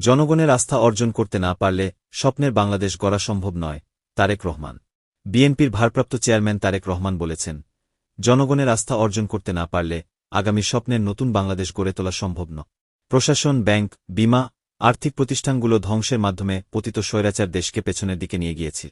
জনগণের আস্থা অর্জন করতে না পারলে স্বপ্নের বাংলাদেশ গড়া সম্ভব নয়, তারেক রহমান। বিএনপির ভারপ্রাপ্ত চেয়ারম্যান তারেক রহমান বলেছেন, জনগণের আস্থা অর্জন করতে না পারলে আগামী স্বপ্নের নতুন বাংলাদেশ গড়ে তোলা সম্ভব ন প্রশাসন, ব্যাংক, বিমা, আর্থিক প্রতিষ্ঠানগুলো ধ্বংসের মাধ্যমে পতিত স্বৈরাচার দেশকে পেছনের দিকে নিয়ে গিয়েছে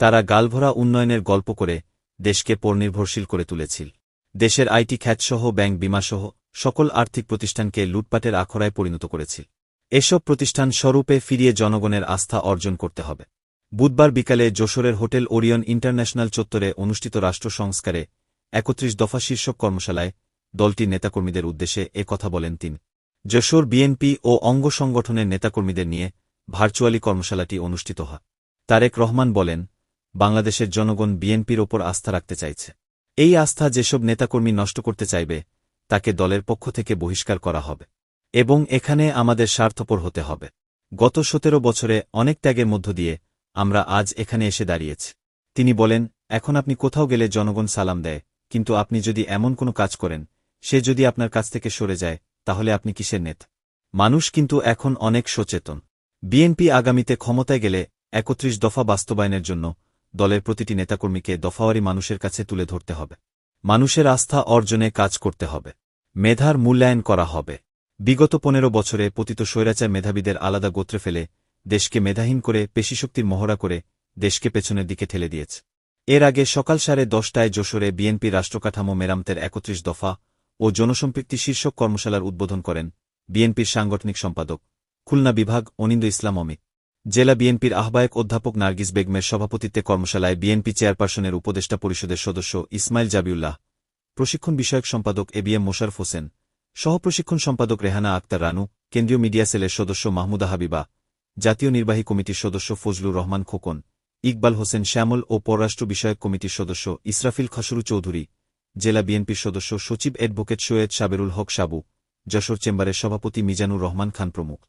তারা গালভরা উন্নয়নের গল্প করে দেশকে পরনির্ভরশীল করে তুলেছিল। দেশের আইটি খ্যাতসহ, ব্যাংক বিমাসহ সকল আর্থিক প্রতিষ্ঠানকে লুটপাটের আখড়ায় পরিণত করেছিল। এসব প্রতিষ্ঠান স্বরূপে ফিরিয়ে জনগণের আস্থা অর্জন করতে হবে। বুধবার বিকালে যশোরের হোটেল ওরিয়ন ইন্টারন্যাশনাল চত্বরে অনুষ্ঠিত রাষ্ট্র সংস্কারে একত্রিশ দফা শীর্ষক কর্মশালায় দলটির নেতাকর্মীদের উদ্দেশ্যে এ কথা বলেন তিনি। যশোর বিএনপি ও অঙ্গ সংগঠনের নেতাকর্মীদের নিয়ে ভার্চুয়ালি কর্মশালাটি অনুষ্ঠিত হয়। তারেক রহমান বলেন, বাংলাদেশের জনগণ বিএনপির ওপর আস্থা রাখতে চাইছে। এই আস্থা যেসব নেতাকর্মী নষ্ট করতে চাইবে, তাকে দলের পক্ষ থেকে বহিষ্কার করা হবে। এবং এখানে আমাদের স্বার্থপর হতে হবে। গত সতেরো বছরে অনেক ত্যাগের মধ্য দিয়ে আমরা আজ এখানে এসে দাঁড়িয়েছি। তিনি বলেন, এখন আপনি কোথাও গেলে জনগণ সালাম দেয়, কিন্তু আপনি যদি এমন কোনো কাজ করেন, সে যদি আপনার কাছ থেকে সরে যায়, তাহলে আপনি কিসের নেত? মানুষ কিন্তু এখন অনেক সচেতন। বিএনপি আগামীতে ক্ষমতায় গেলে একত্রিশ দফা বাস্তবায়নের জন্য দলের প্রতিটি নেতাকর্মীকে দফাওয়ারি মানুষের কাছে তুলে ধরতে হবে। মানুষের আস্থা অর্জনে কাজ করতে হবে। মেধার মূল্যায়ন করা হবে। বিগত পনেরো বছরে পতিত স্বৈরাচার মেধাবীদের আলাদা গোত্রে ফেলে দেশকে মেধাহীন করে পেশিশক্তির মহড়া করে দেশকে পেছনের দিকে ঠেলে দিয়েছে। এর আগে সকাল সাড়ে দশটায় যশোরে বিএনপি রাষ্ট্রকাঠামো মেরামতের একত্রিশ দফা ও জনসম্পৃক্তি শীর্ষক কর্মশালার উদ্বোধন করেন বিএনপির সাংগঠনিক সম্পাদক খুলনা বিভাগ অনিন্দ ইসলাম অমিত। জেলা বিএনপির আহ্বায়ক অধ্যাপক নার্গিস বেগমের সভাপতিত্বে কর্মশালায় বিএনপি চেয়ারপারসনের উপদেষ্টা পরিষদের সদস্য ইসমাইল জাবিউল্লাহ, প্রশিক্ষণ বিষয়ক সম্পাদক A B M Mosharaf Hossain সহপ্রশিক্ষণ সম্পাদক রেহানা আক্তার রানু, কেন্দ্রীয় মিডিয়া সেলের সদস্য মাহমুদা হাবিবা, জাতীয় নির্বাহী কমিটির সদস্য ফজলুর রহমান খোকন, ইকবাল হোসেন শ্যামল ও পররাষ্ট্র বিষয়ক কমিটির সদস্য ইসরাফিল খসরু চৌধুরী, জেলা বিএনপির সদস্য সচিব অ্যাডভোকেট সৈয়দ সাবেরুল হক সাবু, যশোর চেম্বারের সভাপতি মিজানুর রহমান খান প্রমুখ।